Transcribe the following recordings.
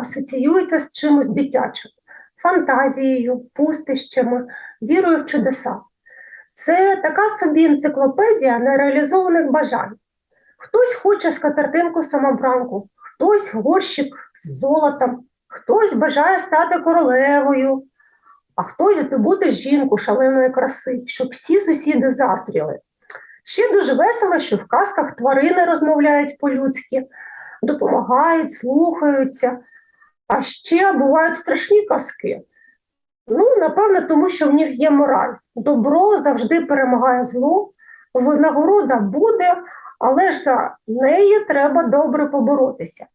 Асоціюється з чимось дитячим, фантазією, пустищами, вірою в чудеса. Це така собі енциклопедія нереалізованих бажань. Хтось хоче скатертинку самобранку, хтось горщик з золотом, хтось бажає стати королевою, а хтось здобути жінку шаленої краси, щоб всі сусіди заздріли. Ще дуже весело, що в казках тварини розмовляють по-людськи, допомагають, слухаються. А ще бувають страшні казки. Ну, напевно, тому що в них є мораль. Добро завжди перемагає зло, винагорода буде, але ж за неї треба добре поборотися.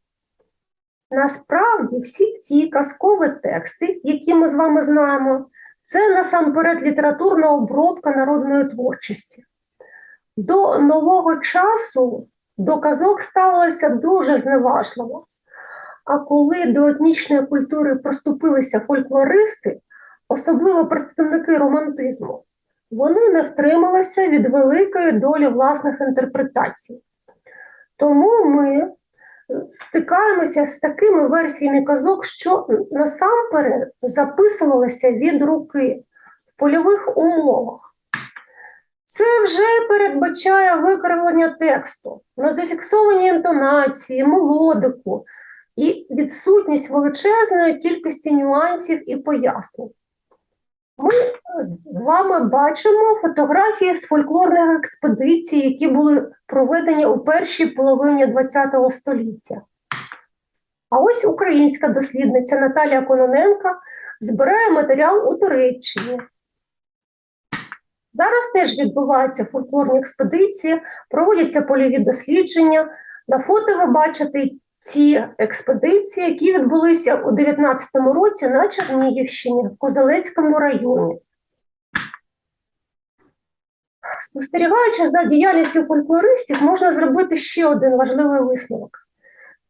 Насправді, всі ці казкові тексти, які ми з вами знаємо, це насамперед літературна обробка народної творчості. До нового часу до казок ставилося дуже зневажливо. А коли до етнічної культури проступилися фольклористи, особливо представники романтизму, вони не втрималися від великої долі власних інтерпретацій. Тому ми стикаємося з такими версіями казок, що насамперед записувалися від руки в польових умовах. Це вже передбачає викривлення тексту на зафіксовані інтонації, мелодику і відсутність величезної кількості нюансів і пояснень. Ми з вами бачимо фотографії з фольклорних експедицій, які були проведені у першій половині ХХ століття. А ось українська дослідниця Наталія Кононенка збирає матеріал у Туреччині. Зараз теж відбуваються фольклорні експедиції, проводяться польові дослідження. На фото ви бачите ті експедиції, які відбулися у 2019 році на Чернігівщині, в Козелецькому районі. Спостерігаючи за діяльністю фольклористів, можна зробити ще один важливий висновок.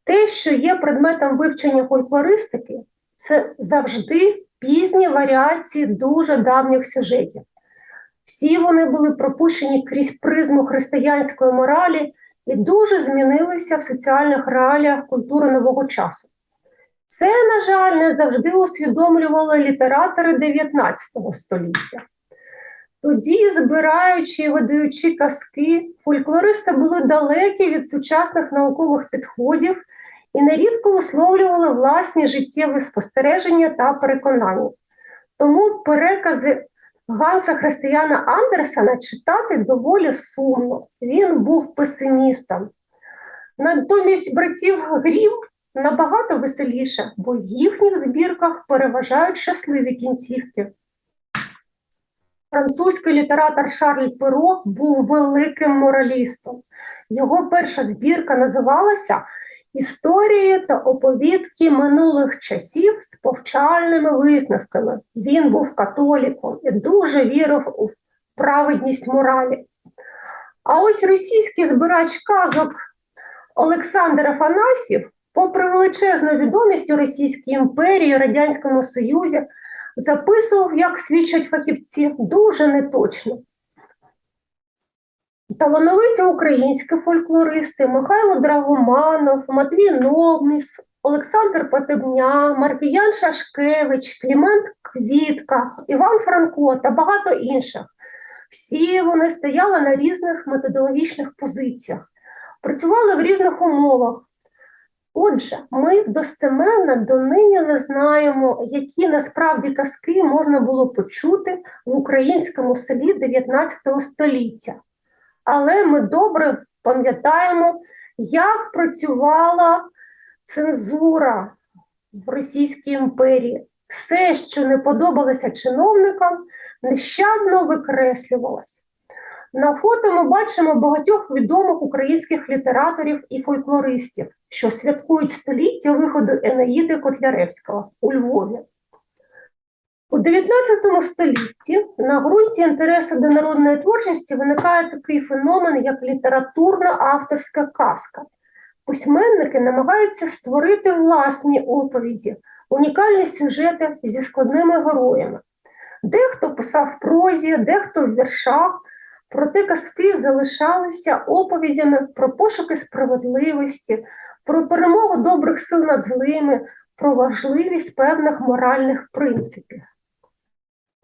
Те, що є предметом вивчення фольклористики, це завжди пізні варіації дуже давніх сюжетів. Всі вони були пропущені крізь призму християнської моралі і дуже змінилися в соціальних реаліях культури нового часу. Це, на жаль, не завжди усвідомлювали літератори 19 століття. Тоді, збираючи і видаючи казки, фольклористи були далекі від сучасних наукових підходів і нерідко висловлювали власні життєві спостереження та переконання. Тому перекази Ганса Християна Андерсена читати доволі сумно. Він був песимістом. Натомість братів Грім набагато веселіше, бо в їхніх збірках переважають щасливі кінцівки. Французький літератор Шарль Перо був великим моралістом. Його перша збірка називалася Історії та оповідки минулих часів з повчальними висновками. Він був католіком і дуже вірив у праведність моралі. А ось російський збирач казок Олександр Афанасьєв, попри величезну відомість у Російській імперії, Радянському Союзі, записував, як свідчать фахівці, дуже неточно. Талановиті українські фольклористи Михайло Драгоманов, Матвій Новміс, Олександр Потебня, Маркіян Шашкевич, Клімент Квітка, Іван Франко та багато інших. Всі вони стояли на різних методологічних позиціях, працювали в різних умовах. Отже, ми достеменно донині не знаємо, які насправді казки можна було почути в українському селі 19 століття. Але ми добре пам'ятаємо, як працювала цензура в Російській імперії. Все, що не подобалося чиновникам, нещадно викреслювалось. На фото ми бачимо багатьох відомих українських літераторів і фольклористів, що святкують століття виходу Енеїди Котляревського у Львові. У 19 столітті на ґрунті інтересу до народної творчості виникає такий феномен, як літературна авторська казка. Письменники намагаються створити власні оповіді, унікальні сюжети зі складними героями. Дехто писав прозі, дехто в віршах, проте казки залишалися оповідями про пошуки справедливості, про перемогу добрих сил над злими, про важливість певних моральних принципів.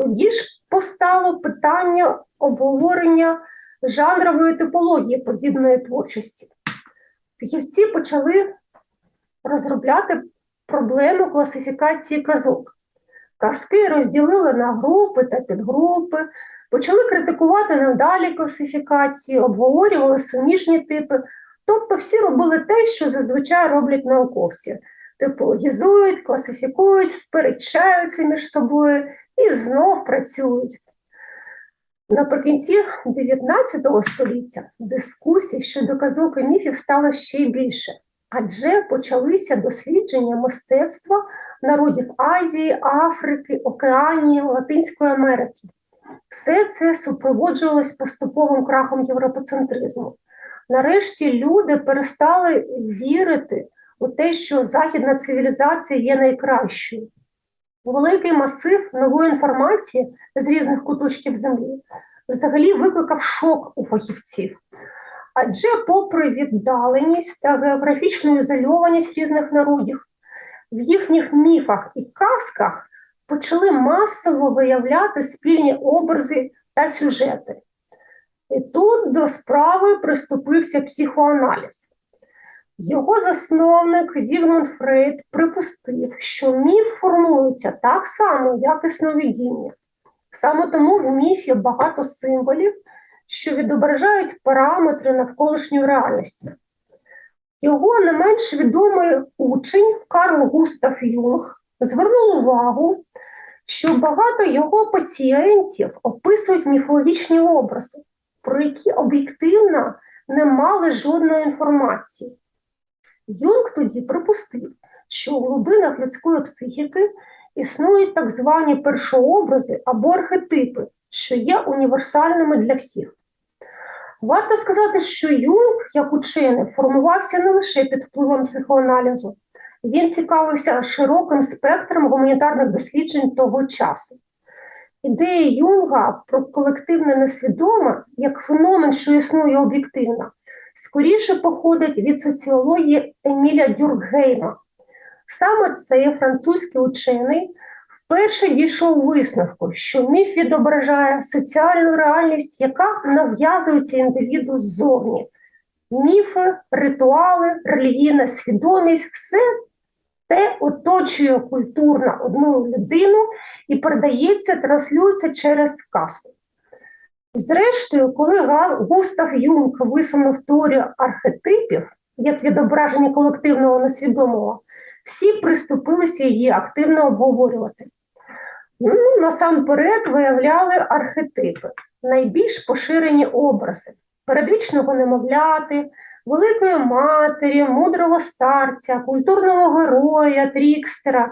Тоді ж постало питання обговорення жанрової типології подібної творчості. Фахівці почали розробляти проблему класифікації казок. Казки розділили на групи та підгрупи, почали критикувати надалі класифікації, обговорювали суміжні типи. Тобто всі робили те, що зазвичай роблять науковці: типологізують, класифікують, сперечаються між собою і знов працюють. Наприкінці 19 століття дискусій щодо казок і міфів стало ще більше, адже почалися дослідження мистецтва народів Азії, Африки, Океанії, Латинської Америки. Все це супроводжувалось поступовим крахом європоцентризму. Нарешті люди перестали вірити у те, що західна цивілізація є найкращою. Великий масив нової інформації з різних куточків землі взагалі викликав шок у фахівців. Адже, попри віддаленість та географічну ізольованість різних народів, в їхніх міфах і казках почали масово виявляти спільні образи та сюжети. І тут до справи приступився психоаналіз. Його засновник Зігмунд Фрейд припустив, що міф формується так само, як і сновидіння. Саме тому в міфі багато символів, що відображають параметри навколишньої реальності. Його не менш відомий учень Карл Густав Юнг звернув увагу, що багато його пацієнтів описують міфологічні образи, про які об'єктивно не мали жодної інформації. Юнг тоді припустив, що у глибинах людської психіки існують так звані першообрази або архетипи, що є універсальними для всіх. Варто сказати, що Юнг, як учений, формувався не лише під впливом психоаналізу, він цікавився широким спектром гуманітарних досліджень того часу. Ідея Юнга про колективне несвідоме як феномен, що існує об'єктивно, скоріше походить від соціології Еміля Дюркгейма. Саме цей французький учений вперше дійшов висновку, що міф відображає соціальну реальність, яка нав'язується індивіду ззовні. Міфи, ритуали, релігійна свідомість все те оточує культурно одну людину і передається, транслюється через казку. Зрештою, коли Густав Юнг висунув теорію архетипів як відображення колективного несвідомого, всі приступилися її активно обговорювати. Ну, Насамперед виявляли архетипи, найбільш поширені образи передвічного немовляти, великої матері, мудрого старця, культурного героя, трікстера,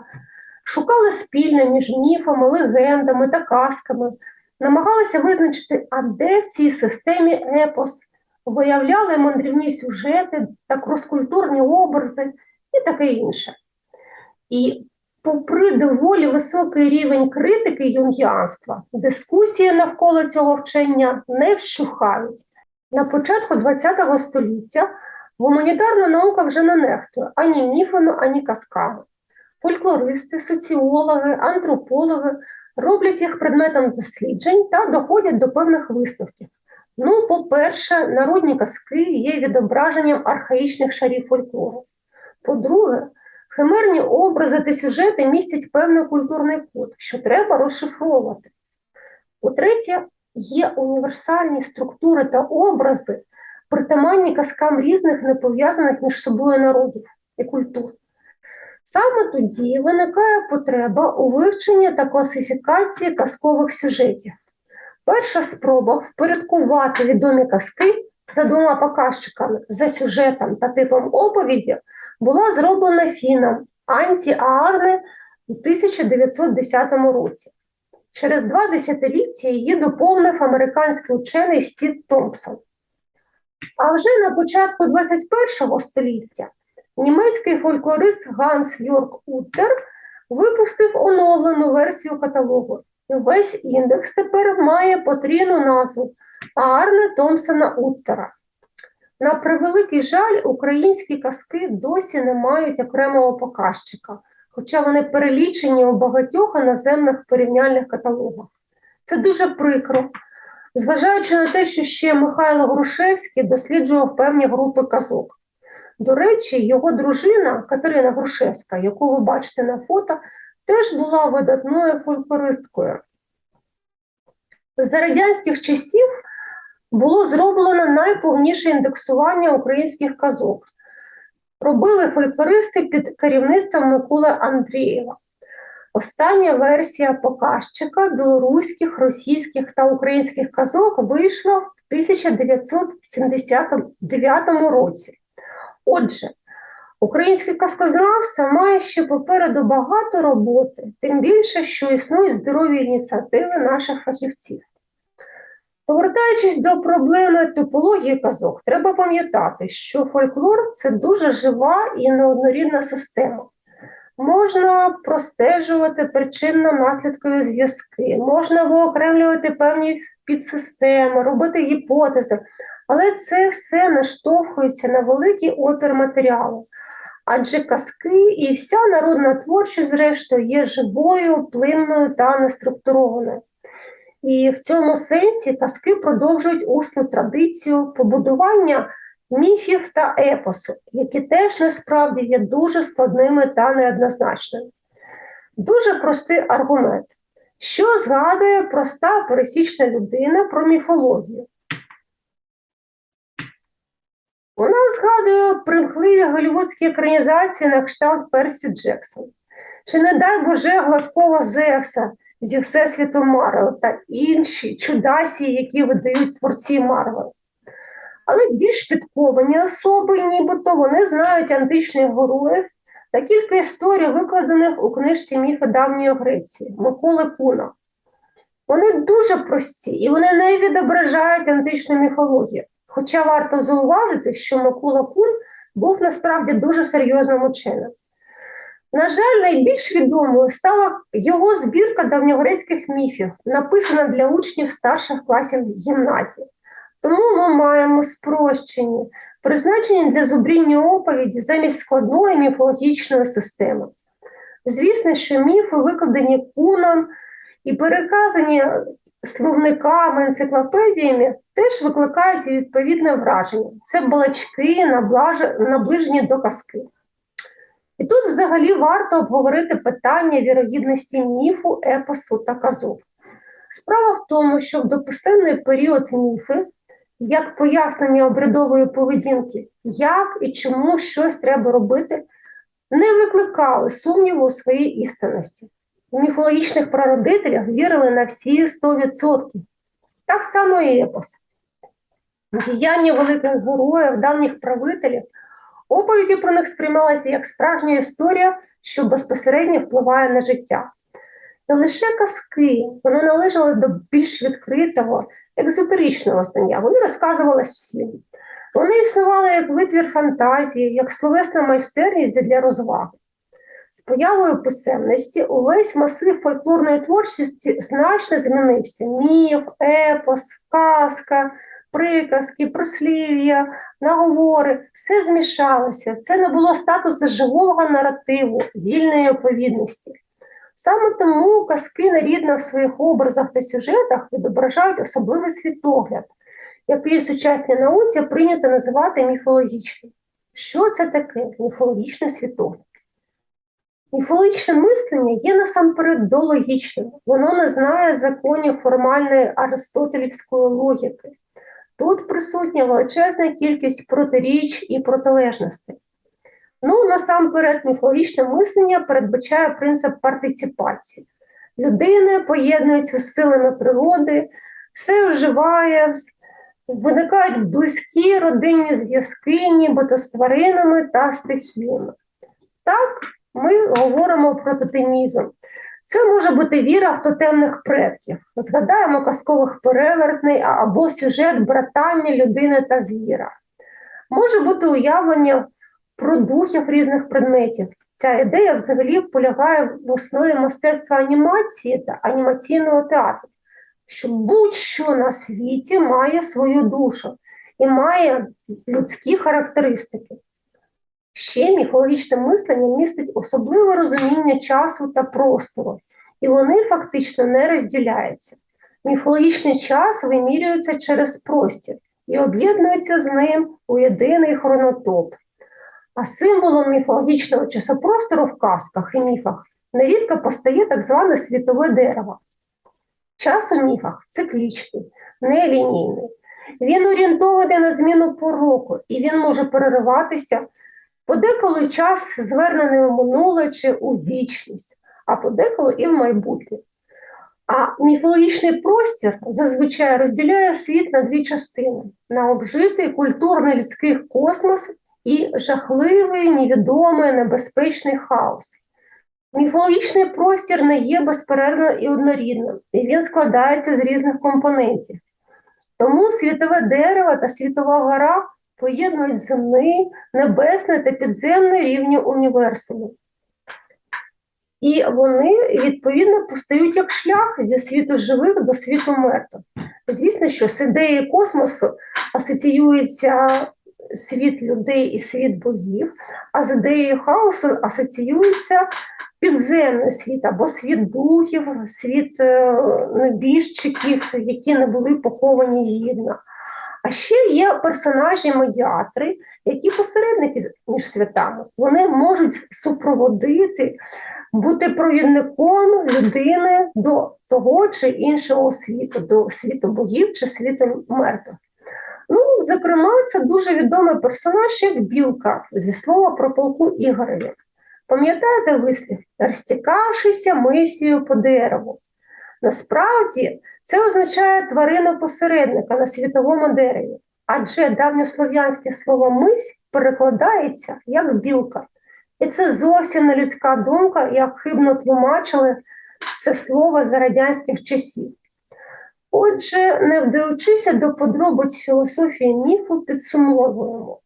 шукали спільне між міфами, легендами та казками, намагалися визначити, а де в цій системі епос, виявляли мандрівні сюжети та кроскультурні образи і таке інше. І попри доволі високий рівень критики юнгіанства, дискусії навколо цього вчення не вщухають. На початку ХХ століття гуманітарна наука вже не нехтує ані міфами, ані казками. Фольклористи, соціологи, антропологи роблять їх предметом досліджень та доходять до певних висновків. Ну, по-перше, народні казки є відображенням архаїчних шарів фольклору. По-друге, химерні образи та сюжети містять певний культурний код, що треба розшифровувати. По-третє, є універсальні структури та образи, притаманні казкам різних непов'язаних між собою народів і культур. Саме тоді виникає потреба у вивченні та класифікації казкових сюжетів. Перша спроба впорядкувати відомі казки за двома показчиками за сюжетом та типом оповіді була зроблена фіном Анті Аарне у 1910 році. Через два десятиліття її доповнив американський учений Стів Томпсон. А вже на початку 21 століття німецький фольклорист Ганс Йорк Уттер випустив оновлену версію каталогу. І весь індекс тепер має потрійну назву Арне Томпсона Уттера. На превеликий жаль, українські казки досі не мають окремого показчика, хоча вони перелічені у багатьох іноземних порівняльних каталогах. Це дуже прикро, зважаючи на те, що ще Михайло Грушевський досліджував певні групи казок. До речі, його дружина Катерина Грушевська, яку ви бачите на фото, теж була видатною фольклористкою. За радянських часів було зроблено найповніше індексування українських казок. Робили фольклористи під керівництвом Миколи Андрієва. Остання версія показчика білоруських, російських та українських казок вийшла в 1979 році. Отже, українське казкознавство має ще попереду багато роботи, тим більше, що існують здорові ініціативи наших фахівців. Повертаючись до проблеми топології казок, треба пам'ятати, що фольклор це дуже жива і неоднорідна система. Можна простежувати причинно-наслідкові зв'язки, можна виокремлювати певні підсистеми, робити гіпотези, але це все наштовхується на великий опір матеріалу. Адже казки і вся народна творчість, зрештою, є живою, плинною та неструктурованою. І в цьому сенсі казки продовжують усну традицію побудування міфів та епосу, які теж насправді є дуже складними та неоднозначними. Дуже простий аргумент. Що згадує проста пересічна людина про міфологію? Вона згадує примхливі голівудські екранізації на кшталт Персі Джексон. Чи не дай Боже гладкого Зевса зі Всесвіту Марвел та інші чудасі, які видають творці Марвел. Але більш підковані особи, нібито вони знають античних героїв та кілька історій, викладених у книжці Міфи давньої Греції Миколи Куна. Вони дуже прості і вони не відображають античну міфологію. Хоча варто зауважити, що Микола Кун був насправді дуже серйозним ученим. На жаль, найбільш відомою стала його збірка давньогрецьких міфів, написана для учнів старших класів гімназії. Тому ми маємо спрощені, призначені для зубріння оповіді замість складної міфологічної системи. Звісно, що міфи викладені куном і переказані словниками, енциклопедіями, теж викликають відповідне враження. Це балачки, наближені до казки. І тут взагалі варто обговорити питання вірогідності міфу, епосу та казок. Справа в тому, що в дописаний період міфи, як пояснення обрядової поведінки, як і чому щось треба робити, не викликали сумніву у своїй істинності. Міфологічних прародителях вірили на всі 100%. Так само і епос. Діяння великих героїв, давніх правителів Оповіді про них сприймалися як справжня історія, що безпосередньо впливає на життя. Не лише казки, вони належали до більш відкритого, екзотеричного знання. Вони розказувалися всім. Вони існували як витвір фантазії, як словесна майстерність для розваги. З появою писемності увесь масив фольклорної творчості значно змінився: міф, епос, казка, приказки, прослів'я, наговори, все змішалося, це не було статусу живого наративу, вільної оповідності. Саме тому казки нерідно в своїх образах та сюжетах відображають особливий світогляд, який в сучасній науці прийнято називати міфологічним. Що це таке міфологічний світогляд? Міфологічне мислення є насамперед дологічним, воно не знає законів формальної аристотелівської логіки. Тут присутня величезна кількість протиріч і протилежностей. Ну, насамперед, міфологічне мислення передбачає принцип партиципації. Людина поєднується з силами природи, все вживає, виникають близькі родинні зв'язки, нібито з тваринами та стихіями. Так, ми говоримо про тотемізм. Це може бути віра в тотемних предків. Згадаємо казкових перевертней або сюжет братання людини та звіра. Може бути уявлення про духів різних предметів. Ця ідея взагалі полягає в основі мистецтва анімації та анімаційного театру, що будь-що на світі має свою душу, і має людські характеристики. Ще міфологічне мислення містить особливе розуміння часу та простору, і вони фактично не розділяються. Міфологічний час вимірюється через простір і об'єднується з ним у єдиний хронотоп. А символом міфологічного часопростору в казках і міфах нерідко постає так зване світове дерево. Час у міфах циклічний, нелінійний. Він орієнтований на зміну пор року, і він може перериватися подеколи час звернений у минуле чи у вічність, а подеколи і в майбутнє. А міфологічний простір зазвичай розділяє світ на дві частини: на обжитий культурний людський космос і жахливий, невідомий, небезпечний хаос. Міфологічний простір не є безперервно і однорідним, і він складається з різних компонентів. Тому світове дерево та світова гора поєднують земний, небесний та підземний рівні універсуму. І вони, відповідно, постають як шлях зі світу живих до світу мертвих. Звісно, що з ідеєю космосу асоціюється світ людей і світ богів, а з ідеєю хаосу асоціюється підземний світ або світ духів, світ е, небіжчиків, які не були поховані гідно. А ще є персонажі-медіатори, які посередники між святами. Вони можуть супроводити, бути провідником людини до того чи іншого світу, до світу богів чи світу мертвих. Ну, зокрема, це дуже відомий персонаж, як Білка, зі слова про полку Ігореві. Пам'ятаєте вислів, розтікавшися мисію по дереву? Насправді це означає тварину посередника на світовому дереві, адже давньослов'янське слово мись перекладається як білка. І це зовсім не людська думка, як хибно тлумачили це слово за радянських часів. Отже, не вдаючися до подробиць філософії міфу, підсумовуємо.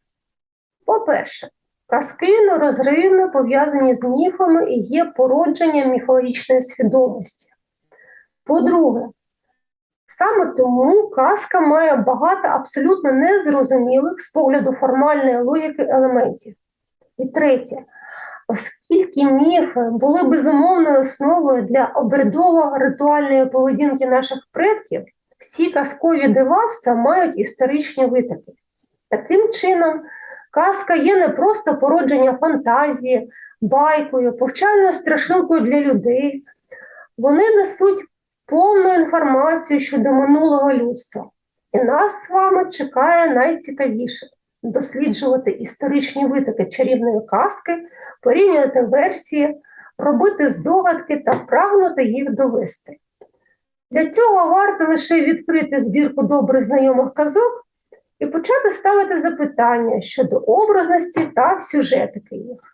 По-перше, казки нерозривно пов'язані з міфами і є породженням міфологічної свідомості. По-друге, саме тому казка має багато абсолютно незрозумілих з погляду формальної логіки елементів. І третє, оскільки міфи були безумовною основою для обрядово-ритуальної поведінки наших предків, всі казкові дивацтва мають історичні витоки. Таким чином, казка є не просто породження фантазії, байкою, повчальною страшилкою для людей. Вони несуть повну інформацію щодо минулого людства. І нас з вами чекає найцікавіше досліджувати історичні витоки чарівної казки, порівнювати версії, робити здогадки та прагнути їх довести. Для цього варто лише відкрити збірку добре знайомих казок і почати ставити запитання щодо образності та сюжетики їх.